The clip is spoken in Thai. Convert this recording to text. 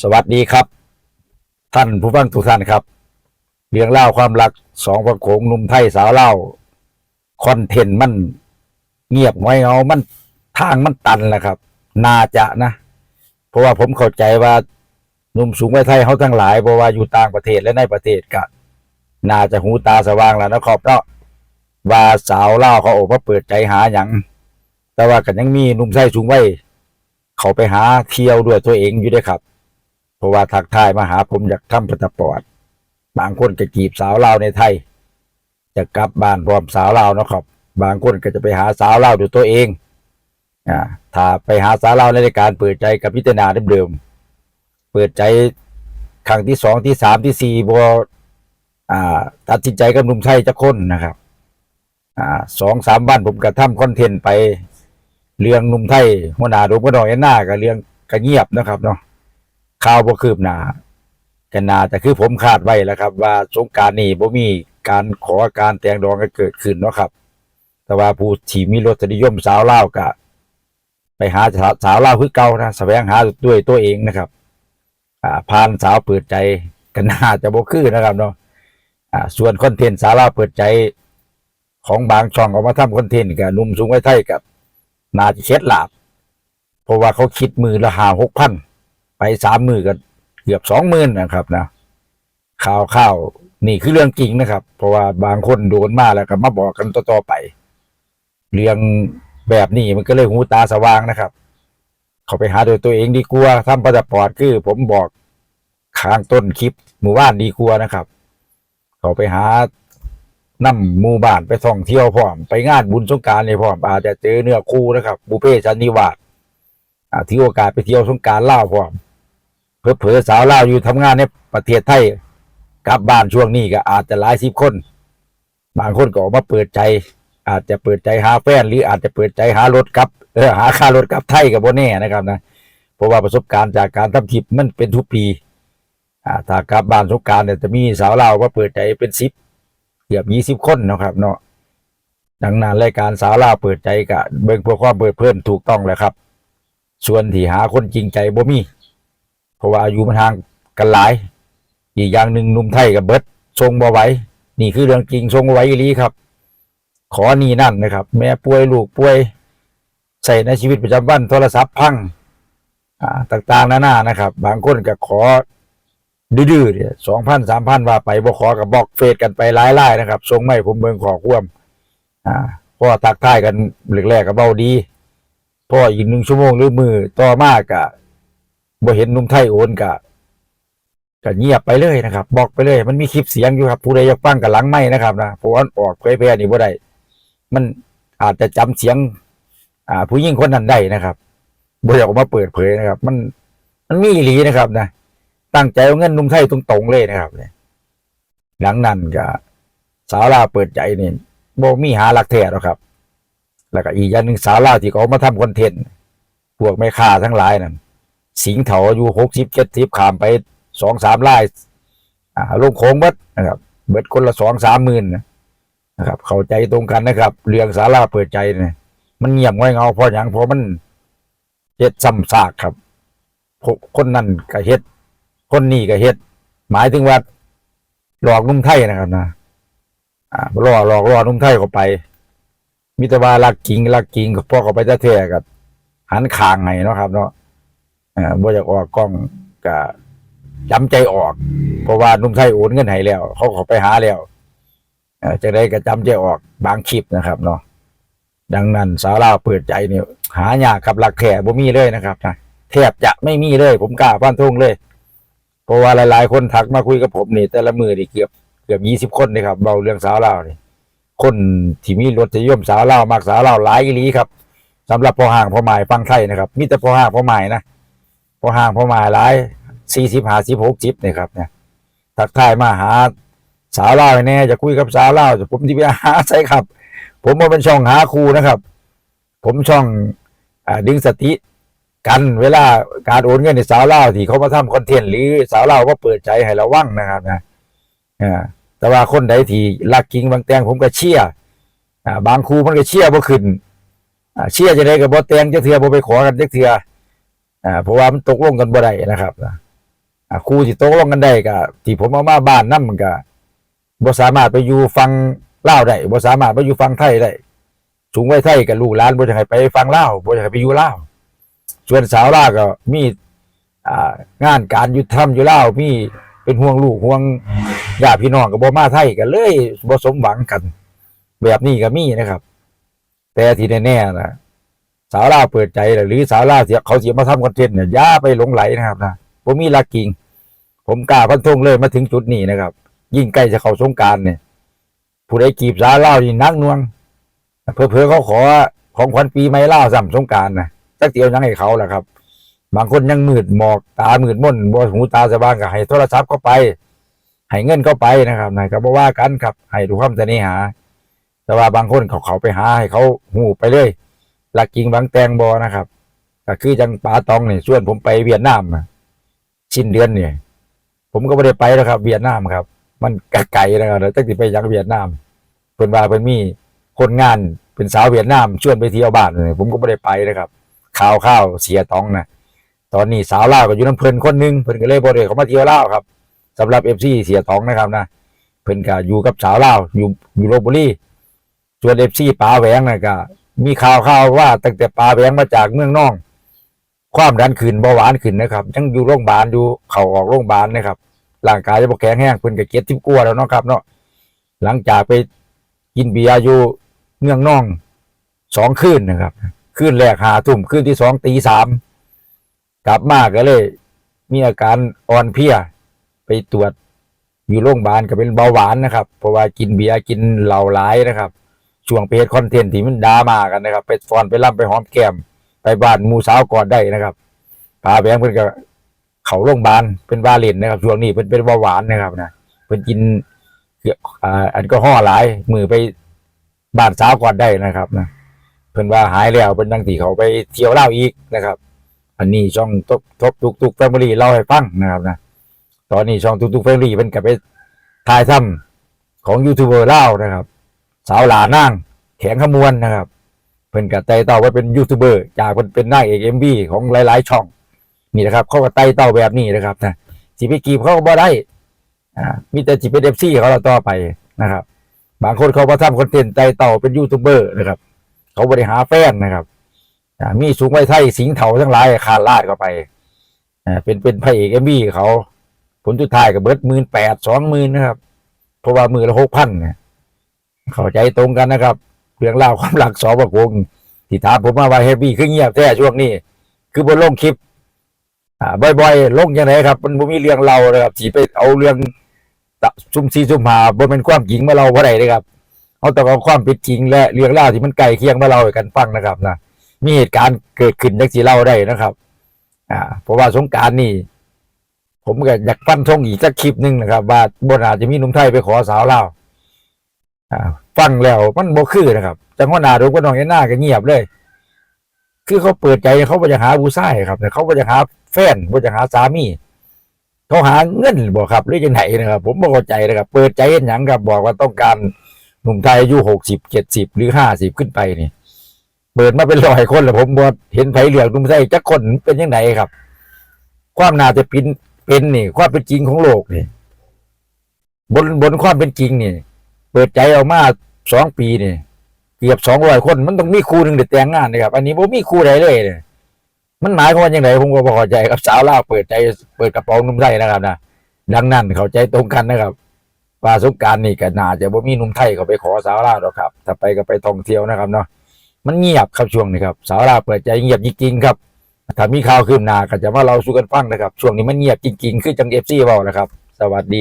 สวัสดีครับ ท่านผู้ฟังทุกท่านครับเรื่องเล่าความรักสองพระโขงหนุ่มไทยสาวเล่าคอนเทนต์มันเงียบไว้เงามันทางมันตันแหละครับ น่าจะนะ เพราะว่าผมเข้าใจว่าหนุ่มสูงวัยไทยเขาทั้งหลายเพราะว่าอยู่ต่างประเทศและในประเทศก็น่าจะหูตาสว่างแล้วนะครับเนาะว่าสาวเล่าเขาออกมาเปิดใจหาอย่างแต่ว่ากันยังมีหนุ่มไทยสูงวัยเขาไปหาเที่ยวด้วยตัวเองอยู่ด้วยครับ เพราะว่าทักทายมาหาผมอยากทำพาสปอร์ตบางคนก็จีบสาวลาวในไทย จะกลับบ้านพร้อมสาวลาวนะครับ บางคนก็จะไปหาสาวลาวด้วยตัวเองอ่าถ้าไปหาสาวลาวในรายการเปิดใจกับพิจารณาเดิมๆเปิดใจครั้งที่สองที่สามที่สี่บอ่าตัดสินใจกับหนุ่มไทยจะค้นนะครับอ่าสองสามวันผมก็ทำคอนเทนต์ไป เรื่องหนุ่มไทยหัวหน้าดมก็ดอกแอนนากับเรื่องกระเงียบนะครับเนาะ ข่าวบ่คืบหน้ากันนาแต่คือผมคาดไว้แล้วครับ ว่าสงการนี้บ่มีการขอการแต่งดองกันเกิดขึ้นเนาะครับ แต่ว่าผู้ที่มีรสนิยมสาวเล่าก็ไปหาสาวสาวลาคือเก่านะแสวงหาด้วยตัวเองนะครับ อ่าผ่านสาวเปิดใจกันน่าจะบ่คือนะครับเนาะอ่าส่วนคอนเทนต์สาวเล่าเปิดใจของบางช่องเอามาทำคอนเทนต์กับนุ่มสูงวัยไทยกับนาจะเช็ดหลาบเพราะว่าเขาคิดมือละหาหกพัน ไปสามมือกันเกือบสองหมื่นนะครับนะข่าวข่าวนี่คือเรื่องจริงนะครับ เพราะว่าบางคนโดนมาแล้วก็มาบอกกันต่อๆไป เรื่องแบบนี้มันก็เลยหูตาสว่างนะครับ เขาไปหาโดยตัวเองดีกว่าทำพาสปอร์ตคือ ผมบอกข้างต้นคลิปหมู่บ้านดีกว่านะครับ เขาไปหานั่หมู่บ้านไปท่องเที่ยวพร้อมไปงานบุญสงการเลยพร้อมอาจจะเจอเนื้อคู่นะครับบุเป้ชันนิวาสอ่าถือโอกาสไปเที่ยวสงการเล่าพร้อม เพื่อเผอๆสาวลาวอยู่ทำงานในประเทศไทยกลับบ้านช่วงนี้ก็อาจจะหลายสิบคน บางคนก็ออกมาเปิดใจ อาจจะเปิดใจหาแฟนหรืออาจจะเปิดใจหารถกลับเออหาค่ารถกลับไทยกับโบแน่นะครับนะเพราะว่าประสบการณ์จากการทำทิปมันเป็นทุกปีอ่าถ้ากลับบ้านสงการเนี่ยจะมีสาวลาวมาเปิดใจเป็นสิบเกือบยี่สิบคนนะครับ เนาะดังนั้นรายการสาวลาวเปิดใจกับเบิ่งเพื่อความเปิดเพิ่มถูกต้องแล้วครับ ส่วนที่หาคนจริงใจบ่มี เพราะว่าอายุมันห่างกันหลาย อีกอย่างหนึ่งหนุ่มไทยกับเบิร์ดทรงบ่ไหวนี่คือเรื่องจริงทรงบ่ไหวอีลีครับ ขอนี่นั่นนะครับ แม่ป่วยลูกป่วย ใส่ในชีวิตประจำวันโทรศัพท์พังอ่าต่างๆนานานะครับ บางคนก็ขอดื้อๆเนี่ยสองพันสามพันว่าไปบ่ขอกับบล็อกเฟซกันไปหลายๆนะครับทรงไม่ผมเบิ่งขอควมอ่าเพราะว่อตักทายกันแรกๆก็เบาดีพ่ออีกหนึ่งชั่วโมงหรือมือต่อมากกะ บ่เห็นนุ่มไทยโอนกะก็เงียบไปเลยนะครับ บอกไปเลย มันมีคลิปเสียงอยู่ครับ ผู้ใดอยากฟังกับหลังไม่นะครับนะเพราะว่าออกเผยแพร่นี่บ่ได้มันอาจจะจำเสียง อ่า ผู้หญิงคนนั้นได้นะครับบ่อยากออกมาเปิดเผยนะครับ มัน มันมีหลีนะครับนะตั้งใจเอาเงินนุ่มไทยตรงๆเลยนะครับเนี่ยหลังนั้นก็สาวลาเปิดใจนี่บ่มีหาหลักแท้หรอกครับ แล้วก็อีกอย่างหนึ่งสาวลาที่เขามาทำคอนเทนต์พวกแม่ค้าทั้งหลายนั่น สิงห์เถาอยู่หกสิบเจ็ดสิบขามไปสองสามไร่อ่าลงโค้งเบิดนะครับ เบิดคนละสองสามหมื่นนะครับ เข้าใจตรงกันนะครับ เรื่องสาราเปิดใจเนี่ยมันเงียบง่อยเงาเพราะอย่างเพราะมันเฮ็ดซ้ำซากครับคนนั่นก็เฮ็ด คนนี้ก็เฮ็ด หมายถึงว่าหลอกนุ่มไทยนะครับนะอ่าล่อหลอกล่อนุ่มไทยเข้าไปมิตรว่ารักจริงรักจริงก็พอเขาไปจะเท่กับหันคางให้เนาะครับเนาะ อ่าบ่อยากออกกล้องก็จำใจออก เพราะว่านุ่มไทยโอนเงินให้แล้ว เขาเขอไปหาแล้วอ่อจะได้ก็จำใจออกบางคลิปนะครับเนาะดังนั้นสาวลาวเปิดใจเนี่ยหายากกับหลักแข่บ่มีเลยนะครับนะแทบจะไม่มีเลย ผมกล้าฟันธงเลย เพราะว่าหลาย ๆ คนทักมาคุยกับผมนี่แต่ละมือนี่เกือบเกือบยี่สิบคนเลยครับเบาเรื่องสาวลาวนี่คนที่มีรสนิยมสาวเลามากสาวเลาหลายอีหลีครับสำหรับพอห่างพอหมายฟังไทยนะครับ มีแต่พอห่างพอหมายนะ พอห่างพอมาหลายสี่สิบห้าสิบหกสิบเนี่ยครับเนี่ยทักทายมาหาสาวเล่าวให้แน่จะคุยกับสาวเล่าจะผมที่ไปหาใช่ครับ ผมมาเป็นช่องหาครูนะครับ ผมช่องอดึงสติกันเวลาการโอนเงินในสาวเล่าที่เขามาทำคอนเทนต์หรือสาวเล่าก็เปิดใจให้ระวังนะครับนะอ่าแต่ว่าคนใดที่รักจริงบางแตงผมก็เชียร์อ่าบางครูมันก็เชียร์บ่ขึ้นเชื่อจะได้กับบ่แตงจะเทือบ่ไปขอกันจักเทือ อ่าเพราะว่ามันตกลงกันบ่ได้นะครับนะอ่าครูที่ตกลงกันได้ก็ที่ผมเอามาบ้านนั่นมันก็บ่สามารถไปอยู่ฟังเล่าได้บ่สามารถไปอยู่ฟังไทยได้สูงไว้ไทยกับลูกหลานบ่จะให้ไปฟังเล่าวบ่จะให้ไปอยู่เล่าส่วนสาวล่าก็มีอ่างานการอยู่ทำอยู่เล่ามีเป็นห่วงลูกห่วงญาติพี่น้องก็บ่มาไทยกันเลยบ่สมหวังกัน แบบนี้ก็มีนะครับ แต่ที่แน่ๆนะ สาวลาเปิดใจหรือสาวลาวที่เขาเสิมาทำคอนเทนต์เนี่ยย่าไปหลงไหลนะครับนะผมมีลักกิ่งผมกล้าพันธงเลยมาถึงจุดนี้นะครับ ยิ่งใกล้จะเข้าสงการเนี่ยผู้ใดจีบสาวเล่านี่นักนวงเพื่อเพื่อเขาขอของขวัญปีใหม่เล่าวซ้ำสงการนะจักเตียวยังให้เขาแหละครับ บางคนยังมืดหมอกตามืดม่นบหูตาสว่างก็ให้โทรศัพท์เข้าไปให้เงินเข้าไปนะครับนะก็บ่ว่ากันครับให้ดูความเสน่หา แต่ว่าบางคนเขาเขาไปหาให้เขาหูไปเลย หลักจริงบางแตงบอนะครับก็คือจังปาตองเนี่ยชวนผมไปเวียดนามนะสิ้นเดือนเนี่ยผมก็ไม่ได้ไปแล้วครับ เวียดนามครับ มันไกลๆนะครับแล้วตั้งแต่ไปยังเวียดนามเพิ่นว่าเพิ่นมีคนงานเป็นสาวเวียดนามชวนไปเที่ยวบ้านเลยผมก็ไม่ได้ไปนะครับข่าวข้าวเสียตองนะตอนนี้สาวล่าวก็อยู่น้ำเพลินคนหนึงเพิ่นก็เลยบ่ได้เขามาเที่ยวล่าวครับสำหรับเอฟซีเสียตองนะครับนะเพิ่นก็อยู่กับสาวล่าวอยู่อยู่ลบบุรีส่วนเอฟซีป๋าแหวงนะก็ มีข่าวข่าวว่าตั้งแต่ป๋าแหวงมาจากเมืองนองความดันขึ้นเบาหวานขึ้นนะครับ ยังอยู่โรงพยาบาลอยู่เข่าออกโรงพยาบาลนะครับร่างกายจะบกแข็งแห้งเพิ่นก็เก็ดทิบกลัวแล้วเนาะครับเนาะหลังจากไปกินเบียร์อยู่เมืองน่องสองคืนนะครับคืนแรกหาทุ่มคืนที่สองตีสามกลับมาก็เลย มีอาการอ่อนเพลียไปตรวจอยู่โรงพยาบาลก็เป็นเบาหวานนะครับ เพราะว่ากินเบียร์กินเหล้าหลายนะครับ ช่วงไปเฮ็ดคอนเทนต์ที่มันดรามากันนะครับ ไปฟอนไปล่ำไปหอมแก้ม ไปบ้านมูสาวก่อนได้นะครับพาแบงเพิ่นก็เขาโรงพยาบาลเป็นวาเลนนะครับ ช่วงนี้เป็นเป็นเบาหวานนะครับนะเป็นกินเกี่ยวอ่าแอลกอฮอล์หลายมือไปบ้านสาวก่อนได้นะครับนะเพิ่นว่าหายแล้วเป็นดังที่เขาไปเที่ยวเล่าอีกนะครับ อันนี้ช่องทบทบตุกตุกแฟมิลี่เล่าให้ฟังนะครับนะตอนนี้ช่องตุกตุกแฟมิลี่เป็นกับไปถ่ายทำของยูทูบเบอร์เล่านะครับ สาวหลานั่งแข็งขมวนนะครับ เพิ่นกับไต่เต่าไว้เป็นยูทูบเบอร์จากเพิ่นเป็นนางเอกเอ็มบีของหลาย ๆ ช่อง นี่นะครับ เขาก็ไต่เต่าแบบนี้นะครับนะสิไปกีบเขาก็บ่ได้อ่ามีแต่จิเป็นเอฟซีเขาเราต่อไปนะครับ บางคนเขามาทำคอนเทนต์ไต่เต่าเป็นยูทูบเบอร์นะครับ เขาบริหาแฟนนะครับมีสูงไว้ไทยสิงเถาทั้งหลายขาดลาดเข้าไปเป็นเป็นพระเอกเอ็มบีเขาผลสุดท้ายกับเบิร์ดหมื่นแปดสองหมื่นนะครับ เพราะว่ามือละหกพันเนี่ย เข้าใจตรงกันนะครับ เรื่องเล่าวความหลักสองประกงที่ถามผมมาว่าเฮฟบี้คือเงียบแท้ช่วงนี้ คือบนลงคลิป อ่าบ่อยๆลงยังไงครับ มันมีเรื่องเราเลยครับที่ไปเอาเรื่องตะซุ่มซีซุ่มหาบ่เป็นความจริงมาเราบ่ได้เลยครับเอาแต่เอาความเป็นจริงและเรื่องเล่าที่มันใกลเคียงมาเรากันฟังนะครับนะมีเหตุการณ์เกิดขึ้นจังสิเล่าได้นะครับ อ่า เพราะว่าสงการนี่ ผมก็อยากฟันธงอีกสักคลิปหนึ่งนะครับว่าบนอาจจะมีหนุ่มไทยไปขอสาวเล่า ฟังแล้วมันบ่คือนะครับจังหวะหนาดูก็น้องยันหน้าก็เงียบเลย คือเขาเปิดใจเขาไปจะหาผู้ชายครับแต่เขาไปจะหาแฟนไปจะหาสามีเขาหาเงินบอกครับหรือยังไงนะครับ ผมบ่เข้าใจนะครับ เปิดใจเห็นหยังครับบอกว่าต้องการหนุ่มไทยอายุหกสิบเจ็ดสิบหรือห้าสิบขึ้นไปนี่เปิดมาเป็นร้อยคนแล้วผมบ่เห็นไผเหลืองหนุ่มไทยจักคนเป็นยังไงครับ ความน่าจะเป็นเป็นนี่ ความเป็นจริงของโลกนี่ บนบนความเป็นจริงนี่ เปิดใจออกมาสองปีนี่เกือบสองร้อยคนมันต้องมีครูหนึ่งเด็ดแต่งงานนะครับ อันนี้ผมมีครูใดเลยเนี่ยมันหมายความว่าอย่างไรผมก็พอใจกับสาวล่าเปิดใจเปิดกระเป๋านุ่มไทยนะครับนะดังนั้นเข้าใจตรงกันนะครับวาสงการนี่ก็น่าจะบ่มีนุ่มไทยเขาไปขอสาวล่าหรอกครับถ้าไปก็ไปท่องเที่ยวนะครับเนาะมันเงียบครับช่วงนี้ครับสาวล่าเปิดใจเงียบจริงๆครับถ้ามีข่าวคืบหนาก็จะมาเราสู้กันฟังนะครับ ช่วงนี้มันเงียบจริงๆคือจังเอฟซีเว้านะครับ สวัสดี